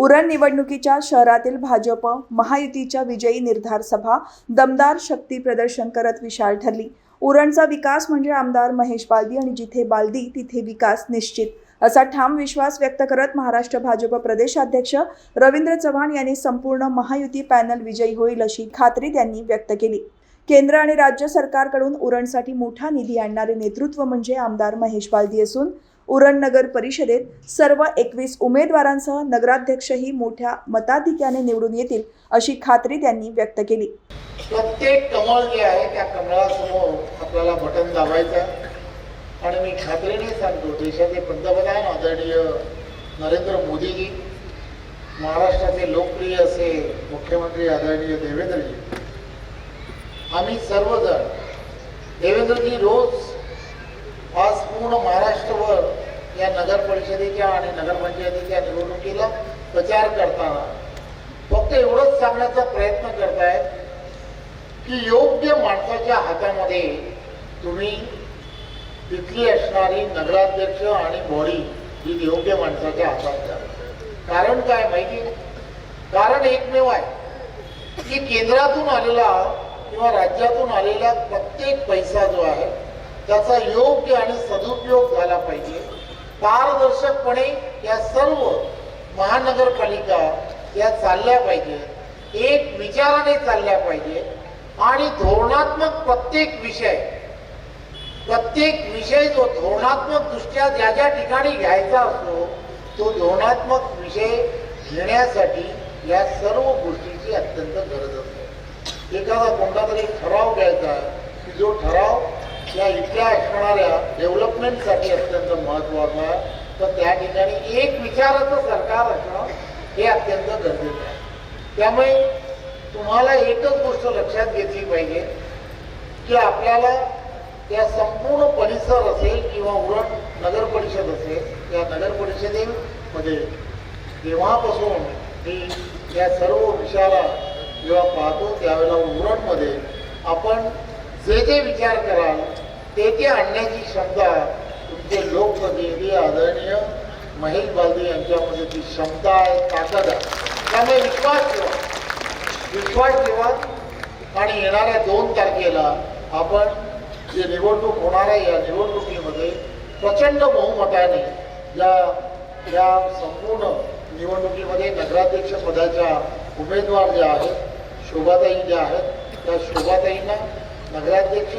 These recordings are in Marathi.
उरण निवडणुकीच्या शहरातील भाजप महायुतीच्या विजयी निर्धार सभा दमदार शक्ती प्रदर्शन करत विशाल ठरली. उरणचा विकास म्हणजे आमदार महेश बालदी आणि जिथे बालदी तिथे विकास निश्चित असा ठाम विश्वास व्यक्त करत महाराष्ट्र भाजप प्रदेशाध्यक्ष रवींद्र चव्हाण यांनी संपूर्ण महायुती पॅनल विजयी होईल अशी खात्री त्यांनी व्यक्त केली. केंद्र आणि राज्य सरकारकडून उरणसाठी मोठा निधी आणणारे नेतृत्व म्हणजे आमदार महेश बालदी असून उरण नगर परिषदेत सर्व एकवीस उमेदवारांसह नगराध्यक्षही मोठ्या मताधिक्याने निवडून येतील अशी खात्री त्यांनी व्यक्त केली. प्रत्येक कमळ जे आहे त्या कमळासमोर आपल्याला बटन दाबायचं आणि मी खात्रीने सांगतो देशाचे पंतप्रधान आदरणीय नरेंद्र मोदीजी महाराष्ट्राचे लोकप्रिय असे मुख्यमंत्री आदरणीय देवेंद्रजी आम्ही सर्वजण देवेंद्रजी रोज आज पूर्ण महाराष्ट्र या नगर परिषदेच्या आणि नगरपंचायतीच्या निवडणुकीला प्रचार करताना फक्त एवढंच सांगण्याचा प्रयत्न करतायत की योग्य माणसाच्या हातामध्ये तुम्ही तिथली असणारी नगराध्यक्ष आणि बॉडी ही योग्य माणसाच्या हातात द्या. कारण काय माहिती? कारण एकमेव आहे. की केंद्रातून आलेला किंवा राज्यातून आलेला प्रत्येक पैसा जो आहे त्याचा योग्य आणि सदुपयोग झाला पाहिजे. पारदर्शकपणे या सर्व महानगरपालिका या चालल्या पाहिजेत. एक विचाराने चालल्या पाहिजेत. आणि धोरणात्मक प्रत्येक विषय प्रत्येक विषय जो धोरणात्मक दृष्ट्या ज्या ज्या ठिकाणी घ्यायचा असतो तो धोरणात्मक विषय घेण्यासाठी या सर्व गोष्टीची अत्यंत गरज असते. एखादा कोणता तरी ठराव घ्यायचा आहे की जो ठराव या इथल्या असणाऱ्या डेव्हलपमेंटसाठी असतो. महत्त्वाचा आहे. तर त्या ठिकाणी एक विचाराचं सरकार असणं हे अत्यंत गरजेचं आहे. त्यामुळे तुम्हाला एकच गोष्ट लक्षात घेतली पाहिजे की आपल्याला या संपूर्ण परिसर असेल किंवा उरण नगर परिषद असेल या नगर परिषदेमध्ये म्हणजे तेव्हापासून मी या सर्व विषयाला जेव्हा पाहतो त्यावेळेला उरणमध्ये आपण जे जे विचार कराल ते ते आणण्याची क्षमता तुमचे लोकप्रतिनिधी आदरणीय महेश बालदे यांच्यामध्ये ती क्षमता आहे ताकद आहे त्यामुळे विश्वास ठेवा. विश्वास ठेवा. आणि येणाऱ्या दोन तारखेला आपण जे निवडणूक होणार आहे या निवडणुकीमध्ये प्रचंड बहुमताने या या संपूर्ण निवडणुकीमध्ये नगराध्यक्ष पदाच्या उमेदवार ज्या आहेत शोभाताई ज्या आहेत त्या शोभाताईंना नगराध्यक्ष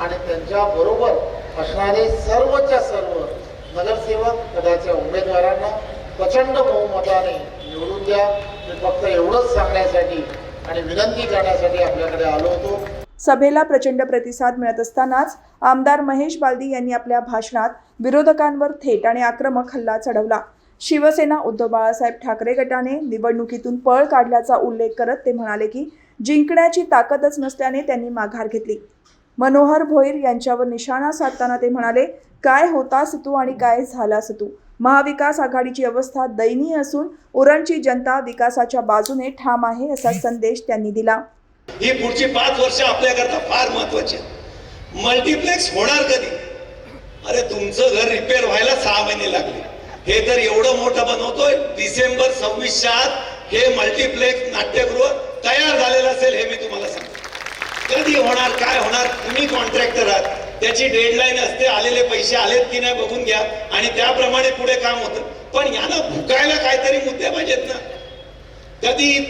आणि त्यांच्याबरोबर असणारे सर्वच्या सर्व नगरसेवक पदाच्या उमेदवारांना प्रचंड बहुमताने निवडून द्या. मी फक्त एवढंच सांगण्यासाठी आणि विनंती करण्यासाठी आपल्याकडे आलो होतो. सभेला प्रचंड प्रतिसाद मिळत असतानाच आमदार महेश बालदी यांनी आपल्या भाषणात विरोधकांवर थेट आणि आक्रमक हल्ला चढवला. शिवसेना उद्धव बाळासाहेब ठाकरे गटाने निवडणुकीतून पळ काढल्याचा उल्लेख करत ते म्हणाले की जिंकण्याची ताकदच नसल्याने त्यांनी माघार घेतली. मनोहर भोईर यांच्यावर निशाणा साधताना ते म्हणाले काय होतास तू आणि काय झालास तू महाविकास आघाडीची अवस्था दयनीय असून उरणची जनता विकासाच्या बाजूने ठाम आहे असा संदेश त्यांनी दिला. ही पुढची पाच वर्ष आपल्याकरता फार महत्वाची मल्टिप्लेक्स होणार कधी? अरे तुमचं घर रिपेअर व्हायला सहा महिने लागले. हे तर एवढं मोठं बनवतोय डिसेंबर सव्वीसच्या आत हे मल्टिप्लेक्स नाट्यगृह तयार झालेलं असेल हे मी तुम्हाला सांगतो. कधी होणार काय होणार तुम्ही कॉन्ट्रॅक्टर आहात. त्याची डेडलाईन असते आलेले पैसे आलेत की नाही बघून घ्या. आणि त्याप्रमाणे पुढे काम होतं. पण यानं भुकायला काहीतरी मुद्दे पाहिजेत ना. कधी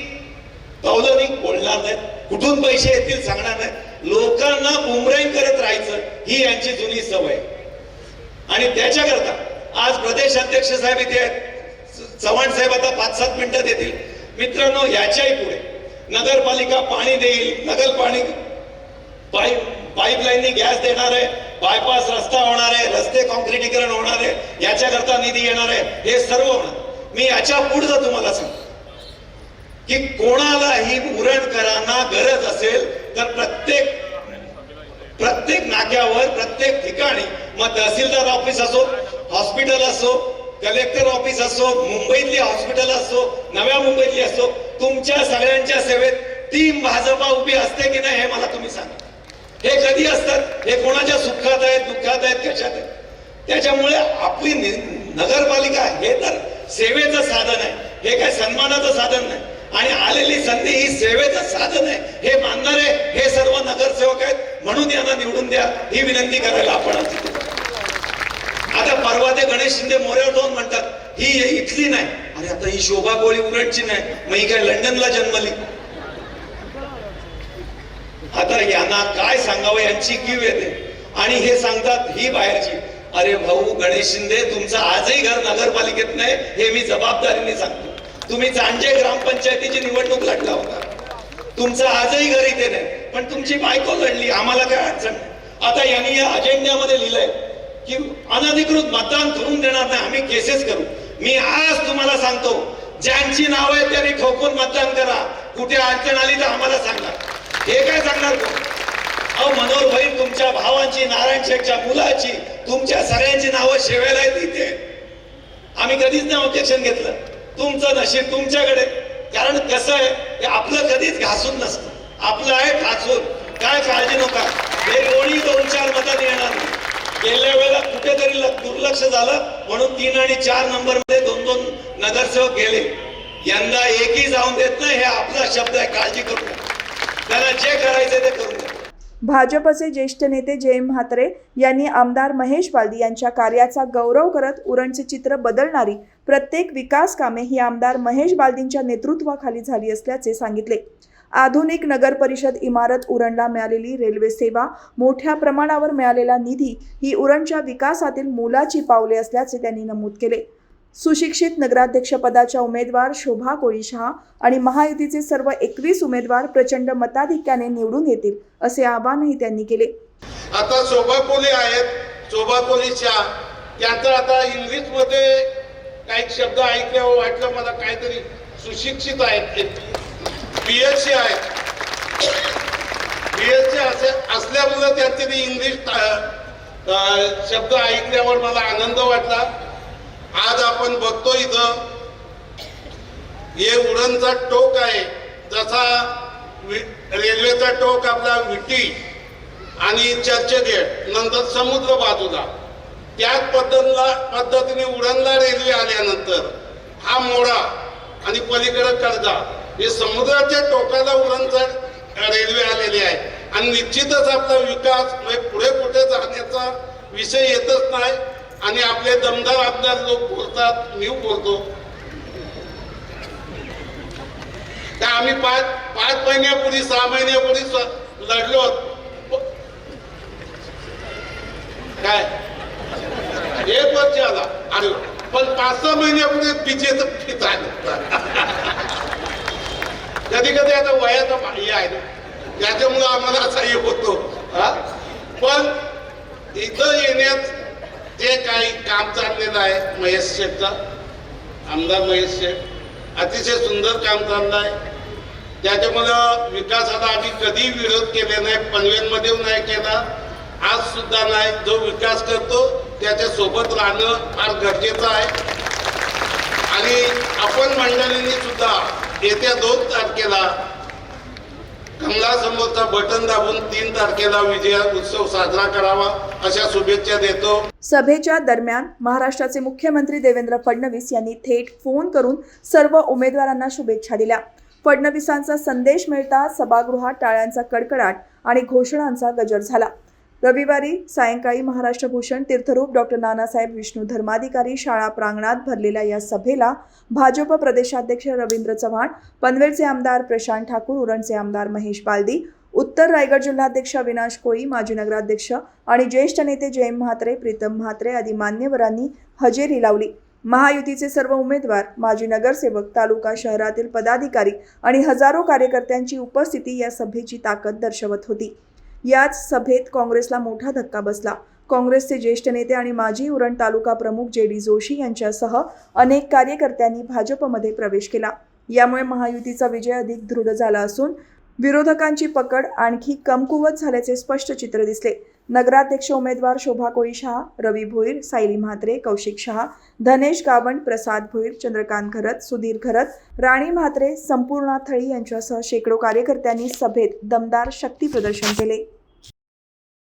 पावलं बोलणार नाहीत कुठून पैसे येतील सांगणार नाही लोकांना बुमरँग करत राहायचं ही यांची जुनी सवय. आणि त्याच्याकरता आज प्रदेश अध्यक्ष साहेब इथे आहेत. चव्हाण साहेब आता पाच सात मिनिटात येतील. मित्रांनो याच्याही पुढे. नगरपालिका पाणी देईल नगर पाणी पाईप पाईपलाईनने गॅस देणार आहे बायपास रस्ता होणार आहे रस्ते कॉन्क्रिटीकरण होणार आहे याच्याकरता निधी येणार आहे हे सर्व होणार. मी याच्या पुढचं तुम्हाला सांगतो. की कोणालाही उरणकरांना गरज असेल तर प्रत्येक प्रत्येक नाक्यावर प्रत्येक ठिकाणी मग तहसीलदार ऑफिस असो हॉस्पिटल असो कलेक्टर ऑफिस असो मुंबईतली हॉस्पिटल असो नव्या मुंबईतली असो तुमच्या सगळ्यांच्या सेवेत टीम भाजपा उभी असते की नाही हे मला तुम्ही सांगा. हे कधी असतात? हे कोणाच्या सुखात आहेत दुःखात आहेत कशात आहेत? त्याच्यामुळे आपली नगरपालिका हे तर सेवेचं साधन आहे. हे काय सन्मानाचं साधन नाही. आणि आलेली संधी ही सेवेचं साधन आहे. हे मानणारे हे सर्व नगरसेवक आहेत. म्हणून यांना निवडून द्या. ही विनंती करायला आपण आता परवा ते गणेश शिंदे मोऱ्यावर जाऊन म्हणतात. ही इथली नाही. अरे आता ही शोभा कोळी उलटची नाही. मग ही काय लंडनला जन्मली? आता यांना काय सांगावं यांची कीव येते. आणि हे सांगतात ही बाहेरची. अरे भाऊ गणेश शिंदे तुमचं आजही घर नगरपालिकेत नाही हे मी जबाबदारीने सांगतो. तुम्ही चांजे ग्रामपंचायतीची निवडणूक लढला होता. तुमचं आजही घर इथे नाही. पण तुमची बायको लढली आम्हाला काय अडचण आता यांनी या अजेंड्यामध्ये लिहिलंय की अनधिकृत मतदान करून देणार नाही आम्ही केसेस करू. मी आज तुम्हाला सांगतो ज्यांची नाव आहेत त्यांनी ठोकून मतदान करा. कुठे अडचण आली तर आम्हाला सांगा. हे काय सांगणार कोण? अहो मनोहर भाई तुमच्या भावांची नारायण शेठच्या मुलाची तुमच्या सगळ्यांची नावं शेवायला आहेत इथे. आम्ही कधीच नाही ऑब्जेक्शन घेतलं. तुमचं नशीब तुमच्याकडे. कारण कसं आहे ते आपलं कधीच घासून नसतं. आपलं आहे घासून. काय काळजी नका. हे कोणी दोन चार मतात येणार नाही. गेल्या वेळेला कुठे दुर्लक्ष झालं. म्हणून तीन आणि चार नंबरमध्ये दोन दोन नगरसेवक गेले. यंदा एकही जाऊन देत नाही हे आपला शब्द आहे काळजी करू त्याला जे करायचं ते करू भाजपचे ज्येष्ठ नेते जयंत म्हात्रे यांनी आमदार महेश बालदी यांच्या कार्याचा गौरव करत उरणचे चित्र बदलणारी प्रत्येक विकास कामे ही आमदार महेश बालदींच्या नेतृत्वाखाली झाली असल्याचे सांगितले. आधुनिक नगर परिषद इमारत उरणला मिळालेली रेल्वे सेवा मोठ्या प्रमाणावर मिळालेला निधी ही उरणच्या विकासातील मोलाची पावले असल्याचे त्यांनी नमूद केले. सुशिक्षित नगराध्यक्षपदाच्या उमेदवार शोभा कोळीशहा आणि महायुतीचे सर्व एकवीस उमेदवार प्रचंड मताधिक्याने निवडून येतील असे आवाहनही त्यांनी केले. आता शोभा कोली आहेत. शोभा कोलीच्या तर आता इंग्लिशमध्ये काही शब्द ऐकल्यावर वाटलं मला काहीतरी सुशिक्षित आहेत पीएचसी आहे सी एच सी असे असल्यामुळे त्यांचे ते इंग्लिश शब्द ऐकल्यावर मला आनंद वाटला. आज आपण बघतो इथं हे उडणचा टोक आहे. जसा वि- रेल्वेचा टोक आपला विटी आणि चर्चगेट नंतर समुद्र बाजूला त्याच पद्धतीला पद्धतीने उडणला रेल्वे आल्यानंतर हा मोडा आणि पलीकडे कर्जा हे समुद्राच्या टोकाला उडणचा रेल्वे आलेली आहे. आणि निश्चितच आपला विकास म्हणजे पुढे कुठे जाण्याचा विषय येतच नाही. आणि आपले दमदार आमदार लोक बोलतात मी बोलतो. त्या आम्ही पाच पाच महिन्यापूर्वी सहा महिन्यापूर्वी लढलो काय? एक वर्ष आला अरे पण पाच सहा महिन्यापूर्वी विजेचं पीक आलं वयाचा आहे. त्याच्यामुळं आम्हाला असा हे होतो. हा? पण इथं येण्यात जे काही काम चाललेलं आहे महेश शेठचा आमदार महेश शेठ अतिशय सुंदर काम चाललं आहे. त्याच्यामुळं विकासाला आम्ही कधी विरोध केले नाही पनवेलमध्ये नाही केला. आज सुद्धा नाही. जो विकास करतो त्याच्यासोबत राहणं फार गरजेचं आहे. आणि आपण मंडळींनी सुद्धा येत्या दोन तारखेला कमलासमोरचा बटन दाबून तीन तारखेला विजय उत्सव साजरा करावा अशा शुभेच्छा देतो. सभेच्या दरम्यान महाराष्ट्राचे मुख्यमंत्री देवेंद्र फडणवीस यांनी थेट फोन करून सर्व उमेदवारांना शुभेच्छा दिल्या. फडणवीसांचा संदेश मिळता सभागृहात टाळ्यांचा कडकडाट आणि घोषणांचा गजर झाला. रविवारी सायंकाळी महाराष्ट्र भूषण तीर्थरूप डॉक्टर नानासाहेब विष्णू धर्माधिकारी शाळा प्रांगणात भरलेल्या या सभेला भाजप प्रदेशाध्यक्ष रवींद्र चव्हाण पनवेलचे आमदार प्रशांत ठाकूर उरणचे आमदार महेश बालदी उत्तर रायगड जिल्हाध्यक्ष अविनाश कोळी माजी नगराध्यक्ष आणि ज्येष्ठ नेते जयंत म्हात्रे प्रीतम म्हात्रे आदी मान्यवरांनी हजेरी लावली. महायुतीचे सर्व उमेदवार माजी नगरसेवक तालुका शहरातील पदाधिकारी आणि हजारो कार्यकर्त्यांची उपस्थिती या सभेची ताकद दर्शवत होती. याच सभेत काँग्रेसला मोठा धक्का बसला. काँग्रेसचे ज्येष्ठ नेते आणि माजी उरण तालुका प्रमुख जे डी जोशी यांच्यासह अनेक कार्यकर्त्यांनी भाजपमध्ये प्रवेश केला. यामुळे महायुतीचा विजय अधिक दृढ झाला असून विरोधकांची पकड आणखी कमकुवत झाल्याचे स्पष्ट चित्र दिसले. नगराध्यक्ष उमेदवार शोभा कोळी शहा रवी भोईर सायली म्हात्रे कौशिक शहा धनेश गावंड प्रसाद भोईर चंद्रकांत घरत सुधीर घरत राणी म्हात्रे संपूर्णा थळी यांच्यासह शेकडो कार्यकर्त्यांनी सभेत दमदार शक्ती प्रदर्शन केले.